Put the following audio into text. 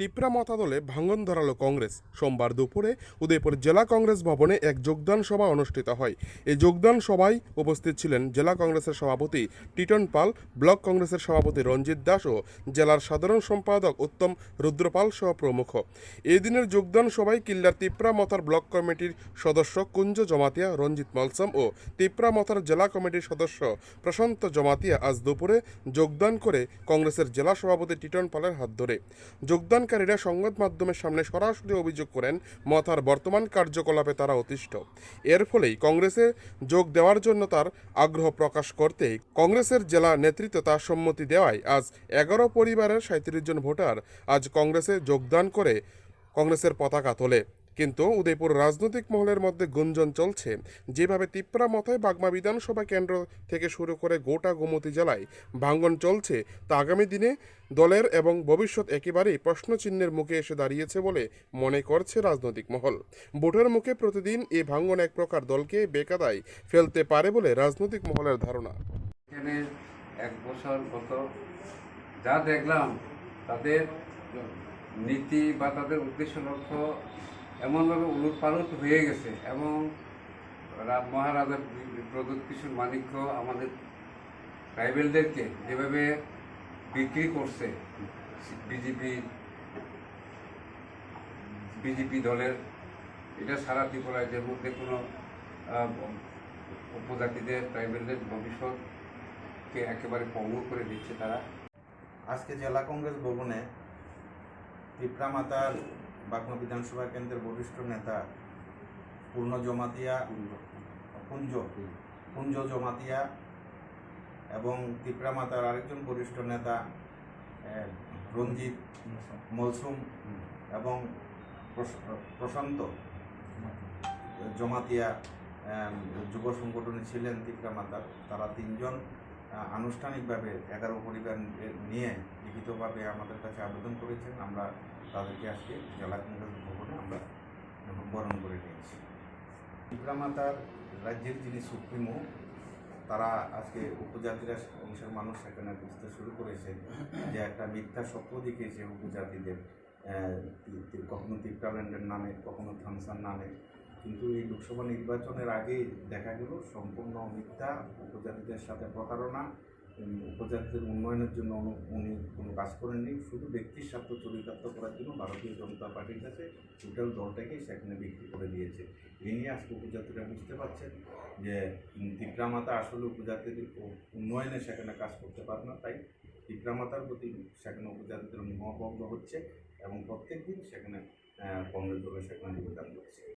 তিপ্রা মতাদলে ভাঙন ধরালো কংগ্রেস। সোমবার দুপুরে উদয়পুর জেলা কংগ্রেস ভবনে এক যোগদান সভা অনুষ্ঠিত হয়। এই যোগদান সভায় উপস্থিত ছিলেন জেলা কংগ্রেসের সভাপতি টিটন পাল, ব্লক কংগ্রেসের সভাপতি রঞ্জিত দাস ও জেলার সাধারণ সম্পাদক উত্তম রুদ্রপাল সহ প্রমুখ। এই দিনের যোগদান সভায় কিল্লার তিপ্রা মথার ব্লক কমিটির সদস্য কুঞ্জ জমাতিয়া, রঞ্জিত মলসম ও তিপ্রা মথার জেলা কমিটির সদস্য প্রশান্ত জমাতিয়া আজ দুপুরে যোগদান করে কংগ্রেসের জেলা সভাপতি টিটন পালের হাত ধরে। যোগদানকারীরা সংবাদ মাধ্যমের সামনে সরাসরি অভিযোগ করেন মথার বর্তমান কার্যকলাপে তারা অতিষ্ঠ। এর ফলেই কংগ্রেসে যোগ দেওয়ার জন্য তার আগ্রহ প্রকাশ করতে কংগ্রেসের জেলা নেতৃত্ব তার সম্মতি দেওয়ায় আজ এগারো পরিবারের সাঁত্রিশ জন ভোটার আজ কংগ্রেসে যোগদান করে কংগ্রেসের পতাকা তোলে। কিন্তু উদয়পুর রাজনৈতিক মহলের মধ্যে গুঞ্জন চলছে। যেভাবে তিপ্রা মথায় বাগমা বিধানসভা কেন্দ্র থেকে শুরু করে গোটা গোমতী জেলায় ভাঙ্গন চলছে, তা আগামী দিনে দলের এবং ভবিষ্যৎ একেবারেই প্রশ্নচিহ্নের মুখে এসে দাঁড়িয়েছে বলে মনে করছে রাজনৈতিক মহল। ভোটের মুখে প্রতিদিন এই ভাঙ্গন এক প্রকার দলকে বেকাদায় ফেলতে পারে বলে রাজনৈতিক মহলের ধারণা। এখানে এক বছর গত যা দেখলাম, তাদের নীতি বা তাদের উদ্দেশ্য লক্ষ্য এমনভাবে উলটপালট হয়ে গেছে এবং মহারাজা প্রদত্ত কিশোর মানিক্য আমাদের ট্রাইবেলদেরকে যেভাবে বিক্রি করছে, বিজেপি বিজেপি দলের, এটা সারা ত্রিপুরা রাজ্যের মধ্যে কোনো উপজাতিদের ট্রাইবেলদের ভবিষ্যৎকে একেবারে পঙ্গু করে দিচ্ছে তারা। আজকে জেলা কংগ্রেস ভবনে পিপরা মাতার বাঁকুড়া বিধানসভা কেন্দ্রের বরিষ্ঠ নেতা পূর্ণ জমাতিয়া কুঞ্জ কুঞ্জ জমাতিয়া এবং তিপ্রা মাতার আরেকজন বরিষ্ঠ নেতা রঞ্জিত মলসুম এবং প্রশ- প্রশান্ত জমাতিয়া যুব সংগঠনে ছিলেন তিপ্রা মাতার। তারা তিনজন আনুষ্ঠানিকভাবে এগারো পরিবার নিয়ে লিখিতভাবে আমাদের কাছে আবেদন করেছেন। আমরা তাদেরকে আজকে জেলা কংগ্রেস ভবনে আমরা বরণ করে নিয়েছি। মাতার রাজ্যের যিনি সুপ্রিমো, তারা আজকে উপজাতিরা অংশের মানুষ সেখানে বুঝতে শুরু করেছে যে একটা মিথ্যা স্বপ্ন দেখিয়েছে উপজাতিদের কখনো তিপ্রাল্যান্ডের নামে, কখনো থামসান নামে। কিন্তু এই লোকসভা নির্বাচনের আগে দেখা গেল সম্পূর্ণ মিথ্যা, উপজাতিদের সাথে প্রতারণা উপজাতিদের উন্নয়নের জন্য উনি- কোনো কাজ করেননি। শুধু ব্যক্তির স্বার্থ চরিতার্থ করার জন্য ভারতীয় জনতা পার্টির কাছে টোটাল দলটাকেই সেখানে বিক্রি করে দিয়েছে। এই নিয়ে আজকে উপজাতিরা বুঝতে পারছেন যে তিপ্রামাতা আসলে উপজাতির উন্নয়নে সেখানে কাজ করতে পারে না। তাই তিপ্রামাতার প্রতি সেখানে উপজাতিদের মহাভঙ্গ হচ্ছে এবং প্রত্যেক দিন সেখানে কংগ্রেস দলের সেখানে যোগদান করছে